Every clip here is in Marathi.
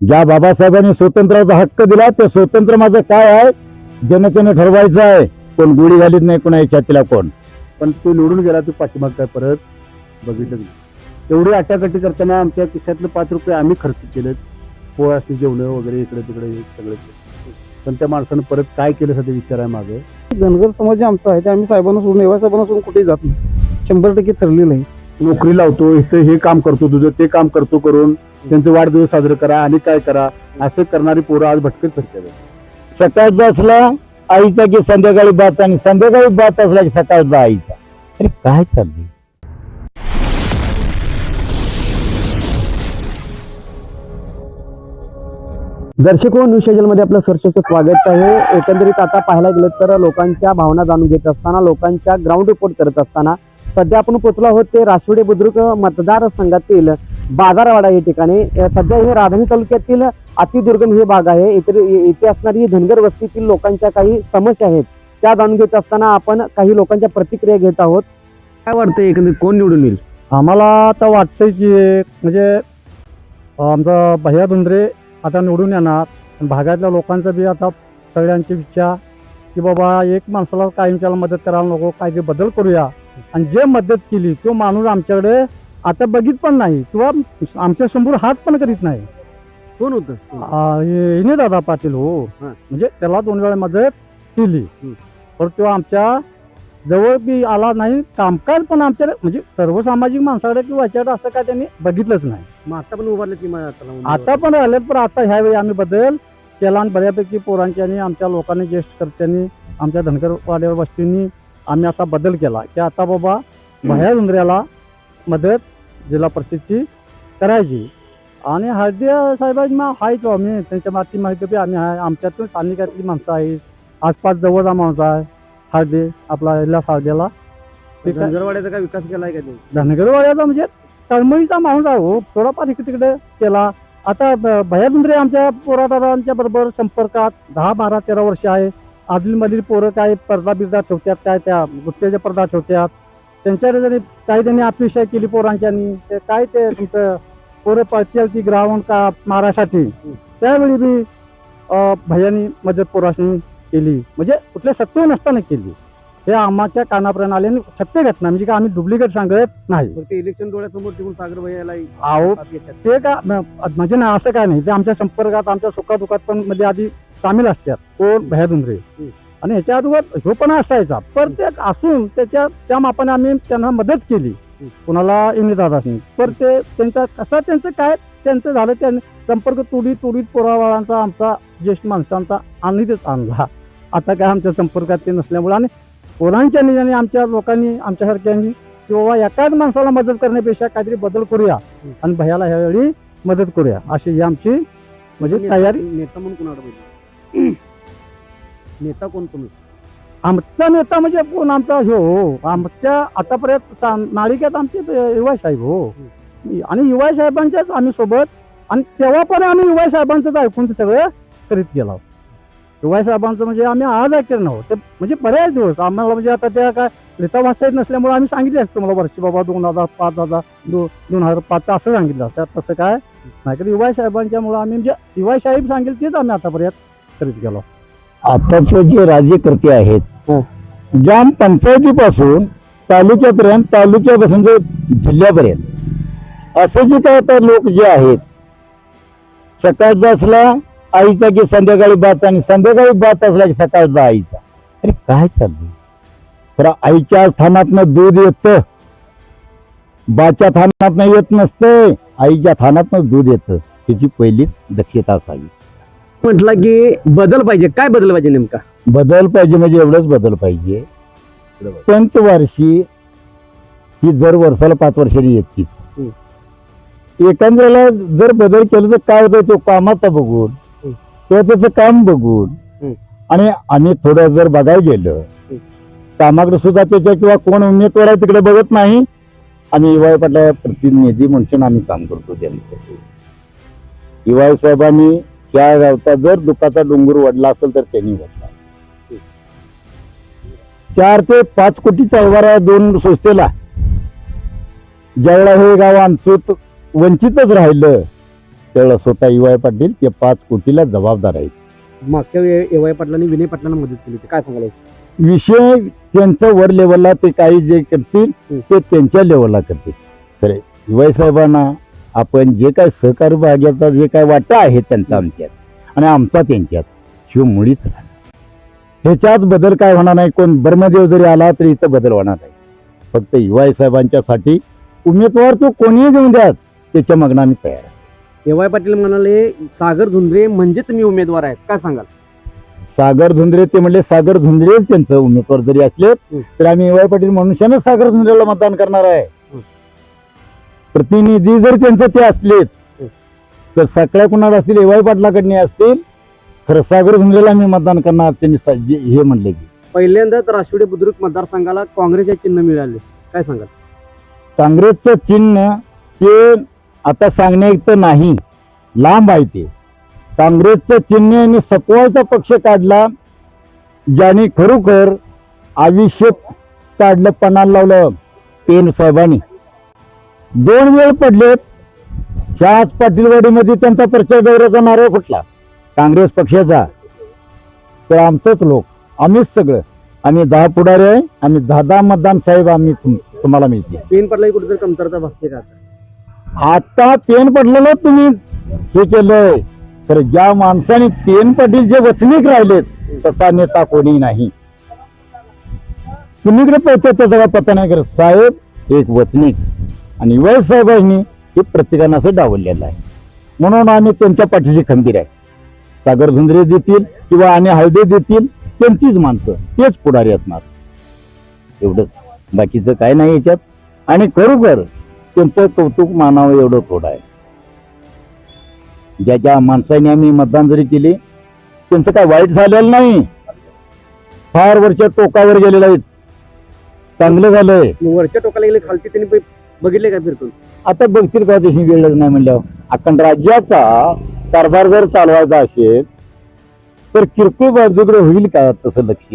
ज्या बाबासाहेबांनी स्वतंत्राचा हक्क दिला ते स्वतंत्र माझं काय आहे? जनतेने ठरवायचं आहे. कोण गोळी घालीत नाही कोणा छातीला कोण? पण तो निवडून गेला तो पाठीमाग काय परत बघितलं. एवढी अटाकटी करताना आमच्या खिशातले पाच रुपये आम्ही खर्च केलेत. पोळासनी जेवणं वगैरे इकडे तिकडे हे सगळं पण त्या माणसानं परत काय केलं सध्या विचार आहे मागे? धनगर समाज जे आमचा आहे ते आम्ही साहेबांना सोडून एवढ्या साहेबांना सोडून कुठेही जात नाही. शंभर टक्के ठरलेलं आहे. नोकरी लावतो इथं हे काम करतो तुझं ते काम करतो करून त्यांचे वाढदिवस साजरे करा आणि काय करा असं करणारी पोरं आज भटकत फिरतात. सकाळचा असला आईचा की संध्याकाळी बात आणि संध्याकाळी बात असला की सकाळचा आईचा. अरे काय चाललंय? दर्शको न्यूजमध्ये आपलं सरसेचं स्वागत आहे. एकंदरीत आता पाहायला गेलं तर लोकांच्या भावना जाणून घेत असताना लोकांच्या ग्राउंड रिपोर्ट करत असताना सध्या आपण पोहोचलो आहोत ते राशिवडे बुद्रुक मतदारसंघातील बाजारवाडा या ठिकाणी. सध्या हे राधानी तालुक्यातील अतिदुर्गम हे भाग आहे. इथे इथे असणारी धनगर वस्तीतील लोकांच्या काही समस्या आहेत त्या जाणून घेत असताना आपण काही लोकांच्या प्रतिक्रिया घेत आहोत. काय वाटतं एकंदरीत कोण निवडून येईल? आम्हाला आता वाटतंय की म्हणजे आमचा भैया धुंद्रे आता निवडून येणार. भागातल्या लोकांचं बी आता सगळ्यांची इच्छा की बाबा एक माणसाला कायमच्याला मदत करायला नको काहीतरी बदल करूया. आणि जे मदत केली तो माणूस आमच्याकडे आता बघित पण नाही किंवा आमच्यासमोर हात पण करीत नाही. कोण होतं? आ, हे इने दादा पाटील हो. हा. म्हणजे त्याला दोन वेळा मदत केली. हम्म. पण तो आमच्या जवळ बी आला नाही. कामकाज पण आमच्याकडे म्हणजे सर्व सामाजिक माणसाकडे किंवा याच्याकडे असं काय त्यांनी बघितलंच नाही. मग आता पण उभारले की मग आता पण राहिलेत पण आता ह्यावेळी आम्ही बदल केला आणि बऱ्यापैकी पोरांची आणि आमच्या लोकांनी ज्येष्ठ कर्त्यांनी आमच्या धनगरवाड्या वस्तींनी आम्ही असा बदल केला की आता बाबा भया उंदऱ्याला मदत जिल्हा परिषदची करायची. आणि हळदी साहेबांची मग आहेच आम्ही त्यांच्या माती माहिती आम्ही आहे. आमच्यातून स्थानिकातली माणसं आहेत आसपास जवळचा माणूस आहे. हळदी आपला ते काय धनगरवाड्याचा काय विकास केलाय का ते धनगरवाड्याचा म्हणजे तळमळीचा माणूस आहे हो. थोडाफार इकडे तिकडे केला. आता ब- भैयादुंद्रे आमच्या पोराटारांच्या बरोबर संपर्कात दहा बारा तेरा वर्ष आहे. आदली मधील पोरं काय पडदा बिरदा ठेवतात काय त्या गुत्त्याच्या पडदा ठेवतात. त्यांच्याकडे जरी काही त्यांनी अपेक्षा केली पोरांच्यानी ते काय ते तुमचं पोरं पळतील ती ग्राउंड का मारासाठी? त्यावेळी बी भैयानी मदत पोराशी केली. म्हणजे कुठल्या सत्य नसताना केली. हे आम्हाच्या कानापर्यंत आले आणि सत्य घटना म्हणजे का आम्ही डुप्लिकेट सांगत नाही. फक्त इलेक्शन डोळ्यासमोर ठेवून सागर भैयाला अहो ते का म्हणजे ना असं काय नाही. ते आमच्या संपर्कात आमच्या सुखादुखात पण मध्ये आधी सामील असतात. कोण? भयादुंद्रे. आणि ह्याच्या अगोदर ह्यो पण असायचा. प्रत्येक असून त्याच्या त्या मापाने आम्ही त्यांना मदत केली. कुणाला इंद्रदादासनी तर ते त्यांचा कसा त्यांचं काय त्यांचं झालं त्यांनी संपर्क तुडीत तुडीत पोरावाळांचा आमचा ज्येष्ठ माणसांचा आणीतच आणला. आता काय आमच्या संपर्कात ते नसल्यामुळे आणि पोरांच्या निजाने आमच्या लोकांनी आमच्यासारख्यांनी की बाबा एकाच माणसाला मदत करण्यापेक्षा काहीतरी बदल करूया आणि भैयाला ह्यावेळी मदत करूया. अशी ही आमची म्हणजे तयारी. नेता म्हणून कोणाला नेता कोण तुम्ही? आमचा नेता म्हणजे कोण आमचा? हो, हो, हो. आमच्या आतापर्यंत सा- नाळिकेत आमचे युवा साहेब हो. आणि युवा साहेबांच्याच आम्ही सोबत आणि तेव्हा पण आम्ही युवा साहेबांचंच ऐकून ते सगळं करीत गेलो युवा साहेबांचं म्हणजे आम्ही आज ऐकलं नव्हतं ते म्हणजे बऱ्याच दिवस आम्हाला म्हणजे आता त्या काय लिहिता वाचता येत नसल्यामुळे आम्ही सांगितले असतं तुम्हाला वर्षी बाबा दोन हजार पाच हजार दो दोन हजार पाच असं सांगितलं असतं. तसं काय? नाही तर युवा साहेबांच्यामुळे आम्ही म्हणजे युवा साहेब सांगेल तेच आम्ही आतापर्यंत करीत गेलो आताच जे राज्यकर्ते आहेत हो. ग्राम पंचायतीपासून तालुक्यापर्यंत तालुक्यापासून जे जिल्ह्यापर्यंत असे जे काय आता लोक जे आहेत सकाळचा असला आईचा की संध्याकाळी बात आणि संध्याकाळी बात असला की सकाळचा आईचा. अरे काय चाललंय? तर आईच्या थानातनं दूध येतं बाच्या थानातनं येत नसतंय आईच्या थानातनं दूध येतं त्याची पहिलीच दक्षता असावी. म्हटलं की बदल पाहिजे. काय बदल पाहिजे नेमका? बदल पाहिजे म्हणजे एवढंच बदल पाहिजे. पंचवार्षी ही जर वर्षाला पाच वर्षांनी येतीच एखाद्याला जर बदल केला तर काय होतं? तो कामाचा बघून. किंवा त्याचं काम बघून. आणि आम्ही थोडं जर बघायला गेलं. कामाकडे सुद्धा त्याच्या किंवा कोण उमेदवार आहे तिकडे बघत नाही. आम्ही युवाई पाटला प्रतिनिधी म्हणून आम्ही काम करतो त्यांचं. युवाई साहेबांनी या गावचा जर दुखाचा डोंगर वडला असेल तर त्यांनी वडला चार ते पाच कोटीचा व्यवहार आहे दोन संस्थेला ज्यावेळेला हे गाव आमचं त- वंचितच राहिलं त्यावेळेला स्वतः युवाय पाटील ते पाच कोटीला जबाबदार आहेत. मागच्या एवाय पाटलांनी विनय पाटलांना मदत केली काय सांगाल विषय त्यांचं वर लेवलला ते काही जे करतील. ते त्यांच्या लेवलला करतील. तर युवाई साहेबांना आपण जे काय सहकारी भाग्याचा जे काय वाटा आहे त्यांचा आमच्यात आणि आमचा त्यांच्यात शिव मुळीच राहणार ह्याच्यात बदल काय होणार नाही कोण ब्रह्मदेव जरी आला तरी इथं बदल होणार नाही फक्त युवाई साहेबांच्यासाठी उमेदवार तो कोणीही देऊन द्यात त्याच्या मागणं आम्ही तयार आहे. एवाय पाटील म्हणाले सागर धुंद्रे म्हणजे तुम्ही उमेदवार आहेत काय सांगाल सागर धुंद्रे ते म्हणले सागर धुंद्रेच त्यांचं उमेदवार जरी असले. तर आम्ही युवाई पाटील मनुष्यानं सागर धुंद्रेला मतदान करणार आहे. प्रतिनिधी जर त्यांचं ते असलेत. तर सगळ्या कुणाला असतील एवाय पाटलाकडने असतील खरं सागर धुंद्रेला मी मतदान करणार त्यांनी हे म्हणले की. पहिल्यांदाच राष्ट्रवादी बुद्रुक मतदारसंघाला काँग्रेसचे चिन्ह मिळाले. काय सांगाल? काँग्रेसचं चिन्ह ते आता सांगण्याइतकं नाही लांब आहे ते. काँग्रेसचं चिन्ह आणि सपवायचा पक्ष काढला ज्याने खरोखर आयुष्य काढलं पणाला लावलं पेन साहेबांनी दोन वेळ पडलेत. ह्याच पाटीलवाडीमध्ये त्यांचा प्रचार दौऱ्याचा नारळ फुटला. काँग्रेस पक्षाचा. तर आमचंच लोक. आम्हीच सगळं. आम्ही दहा पुढारी आहे. आम्ही दहा दहा मतदान साहेब आम्ही तुम- तुम्हाला मिळतील पेन पडला कुठेतरी कमतरता भासते का आता? पेन पडलेलं तुम्ही हे केलंय. तर ज्या माणसाने पेन पडील जे वचनिक राहिलेत तसा नेता कोणी नाही. कुणीकडे पळतो त्याचा पत्ता नाही. करत साहेब एक वचनिक. आणि वयसाहेबांनी हे प्रत्येकानं असं डावललेलं आहे. म्हणून आम्ही त्यांच्या पाठीशी खंबीर आहे. सागर धुंद्रे देतील किंवा आणि हळदे देतील त्यांचीच माणसं तेच पुढारी असणार. एवढंच. बाकीचं काय नाही याच्यात. आणि खरोखर त्यांचं कौतुक मानावं एवढं थोडं आहे. ज्या ज्या माणसाने आम्ही मतदान जरी केले त्यांचं काय वाईट झालेलं नाही. फार वरच्या टोकावर गेलेलं आहेत. चांगलं झालंय. वरच्या टोकाला गेले खालती त्यांनी बघितले का फिरतून आता बघतील का तशी वेळच नाही म्हणल्यावर? अखंड राज्याचा कारभार जर चालवायचा असेल तर किरकोळ बाजूकडे होईल का तसं लक्ष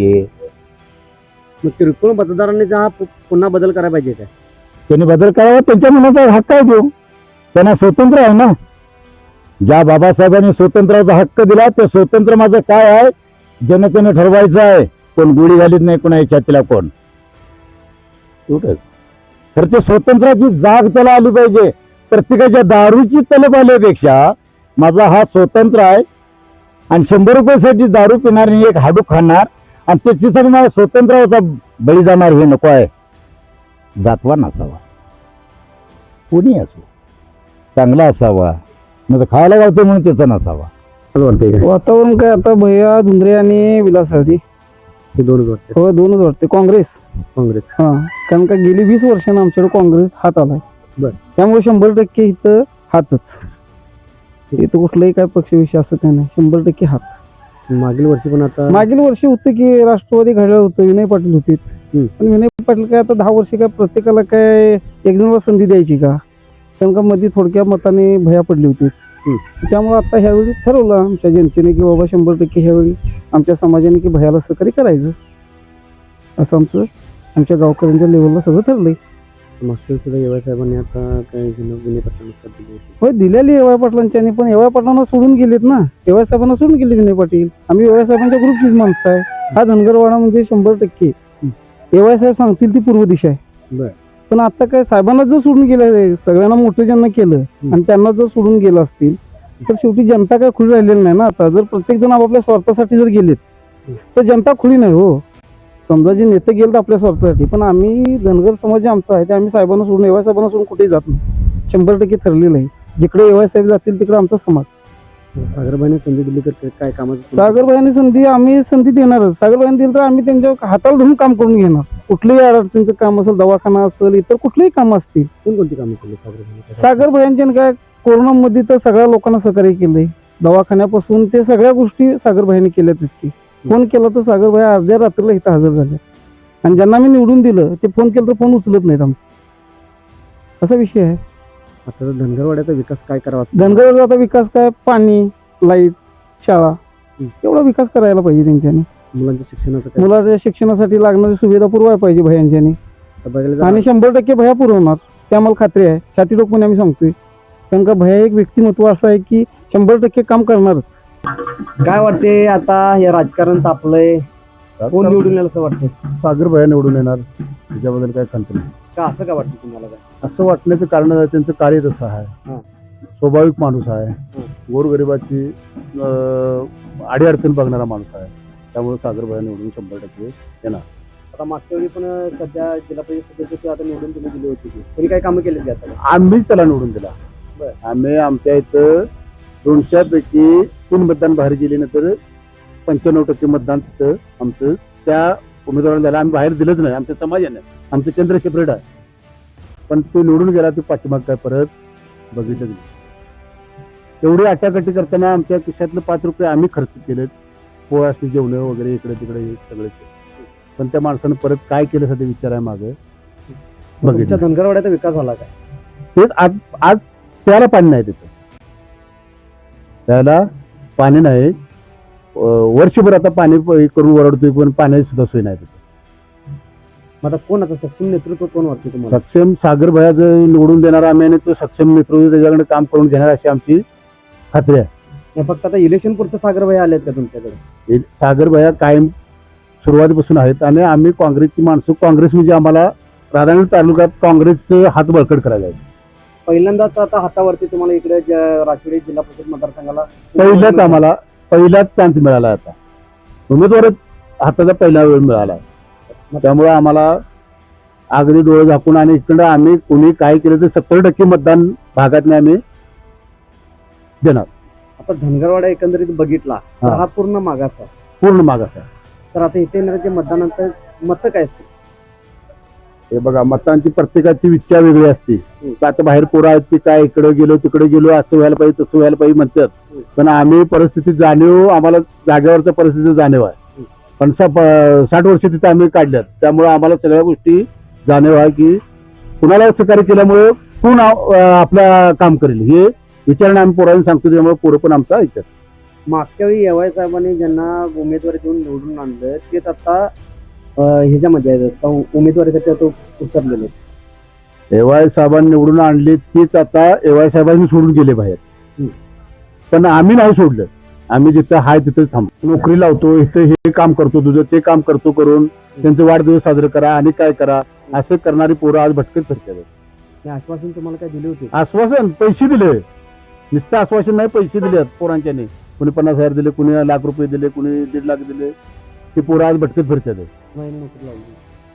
मग किरकोळ मतदारांनी हा पु- पुन्हा बदल करायला पाहिजे काय? त्यांनी बदल करावा त्यांच्या मनाचा हक्क आहे देऊ त्यांना स्वतंत्र आहे ना. ज्या बाबासाहेबांनी स्वतंत्राचा हक्क दिला ते स्वतंत्र माझं काय आहे? जनतेने ठरवायचं आहे. कोण गोळी घालीत नाही कोणा छातीला कोण? एवढंच तर ते स्वतंत्राची जाग त्याला आली पाहिजे. प्रत्येकाच्या दारूची तलब आल्यापेक्षा माझा हा स्वतंत्र आहे. आणि शंभर रुपयासाठी दारू पिणार आणि एक हाडू खाणार आणि त्याच्यासाठी मला स्वतंत्राचा बळी जाणार हे नको आहे. जातवा नसावा. कोणी असो. चांगला असावा. नाही खायला गावते म्हणून त्याचा नसावा. वातावरण काय आता भैया धुंद्रे आणि विलास हळदी. हे दोनच वाटते. हो दोनच वाटते. काँग्रेस. काँग्रेस. हा कारण का गेली वीस वर्षानं आमच्याकडे काँग्रेस हात आलाय. बर. त्यामुळे शंभर टक्के इथं हातच. इथं कुठलाही काय पक्षविषय असं काय नाही. शंभर टक्के हात. मागील वर्षी पण आता मागील वर्षी होतं की राष्ट्रवादी घड्याळ होतं विनय पाटील होते. हम्म. पण विनय पाटील काय आता दहा वर्ष काय प्रत्येकाला काय एक जणाला संधी द्यायची का? कारण का मध्ये थोडक्या मताने भया पडली होती. त्यामुळे आता ह्यावेळी ठरवलं आमच्या जनतेने की बाबा शंभर टक्के ह्यावेळी आमच्या समाजाने की भयाला सहकार्य करायचं. असं आमचं आमच्या गावकऱ्यांच्या लेवलला सगळं ठरलंय. मागच्या सुद्धा एवढ्या साहेबांनी आता काय विनय विनय पाटलांना दिली होती. होय दिलेली एवाय पाटलांच्यानी पण एवाय पाटलांना सोडून गेलेत ना. एवाय साहेबांना सोडून गेले विनय पाटील. आम्ही एवाय साहेबांच्या ग्रुपचीच माणसं आहे. हा धनगरवाडा म्हणजे शंभर टक्के. एवाय साहेब सांगतील ती पूर्व दिशा आहे. बर. पण आता काय साहेबांना जर सोडून गेलं सगळ्यांना मोठं ज्यांना केलं आणि त्यांना जर सोडून गेलं असतील तर शेवटी जनता काय खुली राहिलेली नाही ना आता. जर प्रत्येक जण आपापल्या स्वार्थासाठी जर गेलेत तर जनता खुली नाही हो. समजा जे नेते गेले आपल्या स्वार्थासाठी पण आम्ही धनगर समाज जे आमचा आहे ते आम्ही साहेबांना सोडून एवाय साहेबांना सोडून कुठेही जात नाही. शंभर टक्के ठरलेलं आहे. जिकडे एवाय साहेब जातील तिकडे आमचा समाज. सागरबाईने संधी दिली तर काय कामाचं सागरबाईंनी संधी आम्ही संधी देणारच. सागरबाईंनी दिली तर आम्ही त्यांच्या हाताला धरून काम करून घेणार. कुठलंही अडचणीचं काम असेल दवाखाना असेल इतर कुठलेही काम असतील. कोणकोणती कामं केली सागरबाईने? सागरबाईंच्या काय कोरोनामध्ये तर सगळ्या लोकांना सहकार्य केलंय दवाखान्यापासून ते सगळ्या गोष्टी सागरबाईंनी केल्यातच की फोन केला तर सागरबाई अर्ध्या रात्रीला इथं हजर झाल्या. आणि ज्यांना मी निवडून दिलं ते फोन केलं तर फोन उचलत नाहीत आमचा. असा विषय आहे. आता धनगरवाड्याचा विकास काय करावा? धनगरचा आता विकास काय? पाणी लाइट शाळा. एवढा विकास करायला पाहिजे त्यांच्यानी. मुलांच्या शिक्षणाचं काय? मुलाच्या शिक्षणासाठी लागणारी सुविधा पुरवायला पाहिजे भयांच्यानी. आता बघायला आणि शंभर टक्के भया पुरवणार. ते आम्हाला खात्री आहे. छाती टोकून आम्ही सांगतोय. कारण का भया एक व्यक्तिमत्व असं आहे की शंभर टक्के काम करणारच. काय वाटते आता हे राजकारण तापलंय? कोण निवडून येईल असं वाटतंय? सागर भया निवडून येणार. त्याच्याबद्दल काय खंत नाही. का असं का वाटतं तुम्हाला? काय असं वाटण्याचं कारण त्यांचं कार्य तसं हा. आहे स्वाभाविक माणूस आहे. गोरगरिबाची अडीअडचण बघणारा माणूस आहे. त्यामुळे सागर भया निवडून शंभर टक्के आता मागच्या वेळी पण सध्या जिल्हा परिषद सदस्य आता निवडून तुम्ही दिली होती की. त्यांनी काय कामं केली आता? आम्हीच त्याला निवडून दिला. बरं. आम्ही आमच्या इथं दोनशेपैकी तीन मतदान बाहेर गेल्यानंतर पंच्याण्णव टक्के मतदान तिथं आमचं त्या उमेदवाराला आम्ही बाहेर दिलंच नाही. आमच्या समाजाने. आमचं केंद्र सेपरेट आहे. पण तो निवडून गेला ते पाठीमाग काय परत. बघितलंच नाही एवढी अटाकटी करताना आमच्या खिशातलं पाच रुपये आम्ही खर्च केलेत. पोळासनी जेवणं वगैरे इकडे तिकडे हे सगळे पण त्या माणसानं परत काय केलं सध्या विचार आहे मागं? बघितलं. धनगरवाड्याचा विकास झाला काय तेच आज आज प्याला पाणी नाही तिथं. त्याला पाणी नाही. वर्षभर आता पाणी करून ओरडतोय पण पाण्याची सुद्धा सोय नाही तिथं. मग आता कोण आता सक्षम नेतृत्व कोण वाटते तुम्हाला? सक्षम सागर भया जर निवडून देणार आम्ही आणि तो सक्षम नेतृत्व त्याच्याकडे काम करून घेणार अशी आमची खात्री आहे. नाही, फक्त आता इलेक्शन पुरतं सागर भाई आलेत का तुमच्याकडे? हे सागर भया कायम सुरुवातीपासून आहेत आणि आम्ही काँग्रेसची माणसं काँग्रेस म्हणजे आम्हाला राधानगरी तालुक्यात काँग्रेसचं हात बळकट करायला आहे. पहिल्यांदाच आता हातावरती तुम्हाला इकडे ज- जिल्हा परिषद मतदारसंघाला पहिलाच आम्हाला पहिलाच चान्स मिळाला आता. उमेदवारच हाताचा पहिला वेळ मिळाला त्यामुळे आम्हाला अगदी डोळे झाकून आणि इकडं आम्ही कोणी काय केलं तर सत्तर टक्के मतदान भागात आम्ही देणार. आता धनगरवाडा एकंदरीत बघितला तर हा. पूर्ण मागास आहे पूर्ण मागास आहे तर आता इथे येणाऱ्या मतदानानंतर मत काय असते हे बघा मतांची प्रत्येकाची इच्छा वेगळी असते. आता बाहेर पोरं आहेत ते काय इकडे गेलो तिकडे गेलो असं व्हायला पाहिजे तसं व्हायला पाहिजे म्हणतात. पण आम्ही परिस्थिती जाणीव आम्हाला जागेवरच्या परिस्थिती जाणीव आहे. पण सा- प- साठ वर्ष तिथे आम्ही काढल्यात. त्यामुळे आम्हाला सगळ्या गोष्टी जाणीव आहे की कुणाला सहकार्य केल्यामुळे कोण आपलं काम करेल. हे विचारणं आम्ही पोरांनी सांगतो त्यामुळे पोरं पण आमचा ऐकतात. मागच्या वेळी येवाय साहेबांनी ज्यांना उमेदवारी देऊन निवडून आणलं तेच आता ह्याच्यामध्ये आहेत. आता उमेदवारीसाठी आता उतरलेले. एवाय साहेबांनी निवडून आणली तीच आता एवाय साहेबांनी सोडून गेले बाहेर. पण आम्ही नाही सोडलं. आम्ही जिथं हाय तिथंच थांबतो नोकरी लावतो इथं हे काम करतो तुझं ते काम करतो करून त्यांचे वाढदिवस साजरे करा आणि काय करा असं करणारी पोरं आज भटकत फिरतात. आश्वासन तुम्हाला काय दिले होते? आश्वासन? पैसे दिले. नुसतं आश्वासन नाही पैसे दिले पोरांच्याने. कुणी पन्नास हजार दिले कुणी लाख रुपये दिले कुणी दीड लाख दिले. ते पोरं आज भटकत फिरतात.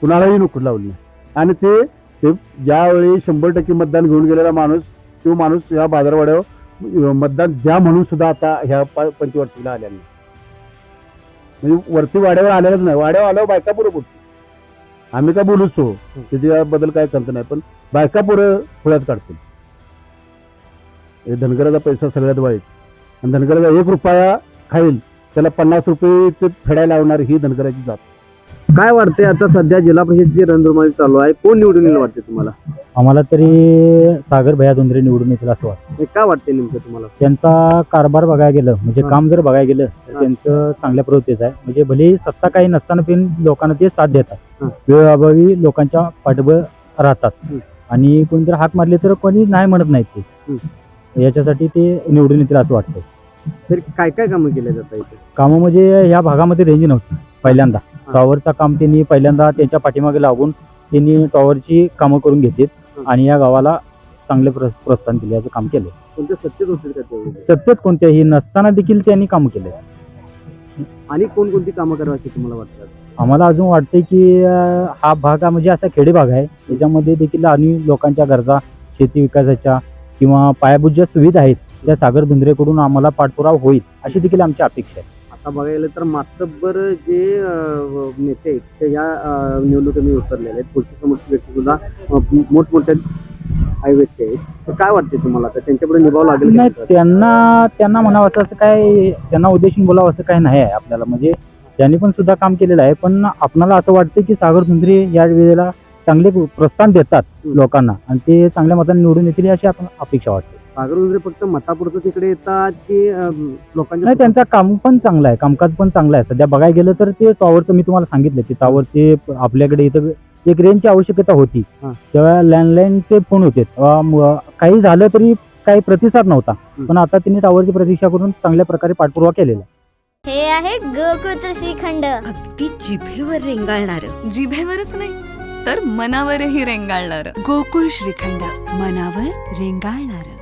कुणालाही नोकरी लावली आणि ते ते ज्यावेळी शंभर टक्के मतदान घेऊन गेलेला माणूस तो माणूस या बाजारवाड्यावर मतदान द्या म्हणून सुद्धा आता ह्या प- पंचवार्षिकला आलेला नाही म्हणजे वरती वाड्यावर आलेलाच नाही. वाड्यावर आल्यावर बायका पुरं बोलतो आम्ही काय बोलूच हो. त्याच्याबद्दल काय करत नाही. पण बायका पुरं खुळ्यात काढतील. हे धनगराचा पैसा सगळ्यात वाईट. आणि धनगराचा एक रुपया खाईल त्याला पन्नास रुपयेच फेडायला लावणार ही धनगराची जात. काय वाटते आता सध्या जिल्हा परिषदची रणधुमाळी चालू आहे? कोण निवडून येईल वाटते तुम्हाला? आम्हाला तरी सागर भया दोंदरे निवडून येतील असं वाटतं. हे काय वाटते नेमकं तुम्हाला? त्यांचा कारभार बघायला गेलं म्हणजे. काम जर बघायला गेलं तर हा. त्यांचं चांगल्या प्रवृत्तीचं आहे. म्हणजे भले सत्ता काही नसताना पण लोकांना ते साथ देतात. हा. वेळोअभावी लोकांच्या पाठबळ राहतात. आणि कोणतरी हाक मारले तर कोणी नाही म्हणत नाहीत ते. याच्यासाठी ते निवडून येतील असं वाटतं तरी काय काय कामं केले जातात इथे? कामं म्हणजे ह्या भागामध्ये रेंज नव्हती पहिल्यांदा. टॉवरचं काम त्यांनी पहिल्यांदा त्यांच्या पाठीमागे लागून त्यांनी टॉवरची कामं करून घेतलीत. आणि या गावाला चांगले प्रो- प्रोत्साहन दिले याचं काम केलं. कोणत्या सत्तेत का सत्तेत कोणत्याही नसताना देखील त्यांनी काम केलं. आणि कोणकोणती कामं करावी तुम्हाला वाटतात आम्हाला अजून वाटते की अं, हा भाग हा म्हणजे असा खेडे भाग आहे त्याच्यामध्ये देखील आणि लोकांच्या गरजा शेती विकासाच्या किंवा पायाभूत ज्या सुविधा आहेत त्या सागर धुंद्रेकडून आम्हाला पाठपुरावा होईल अशी देखील आमची अपेक्षा आहे. आता बघायला गेलं तर मातब्बर जे नेते आहेत ते या अं, निवडणुकीमध्ये उतरलेले आहेत. पुढच्या समोरची व्यक्ती सुद्धा मोठमोठ्या आई व्यक्ती आहेत. तर काय वाटते तुम्हाला? तर त्यांच्यापुढे निभाव लागेल नाही? त्यांना त्यांना म्हणावं असं असं काय त्यांना उद्देशून बोलावं असं काय नाही आहे आपल्याला. म्हणजे त्यांनी पण सुद्धा काम केलेलं आहे. पण आपणाला असं वाटतं की सागर धुंद्रे या वेळेला चांगले प्रोत्साहन देतात लोकांना. आणि ते चांगल्या मताने निवडून येतील अशी आपण अपेक्षा वाटते. सागर उंदरे फक्त मतापुरतं तिकडे येतात की अं, लोकांच्या नाही त्यांचा काम पण चांगलं आहे कामकाज पण चांगलं आहे. सध्या बघायला गेलं तर ते टॉवरचं मी तुम्हाला सांगितलं की टॉवरचे आपल्याकडे इथं एक रेंजची आवश्यकता होती. हा. तेव्हा लँडलाईनचे फोन होते. तेव्हा म- काही झालं तरी काही प्रतिसाद नव्हता. पण आता त्यांनी टावरची प्रतीक्षा करून चांगल्या प्रकारे पाठपुरावा केलेला आहे. हे आहे गोकुळचं श्रीखंड. अगदी जिभेवर रेंगाळणार. जिभेवरच नाही तर मनावरही रेंगाळणार. गोकुळ श्रीखंड मनावर रेंगाळणार.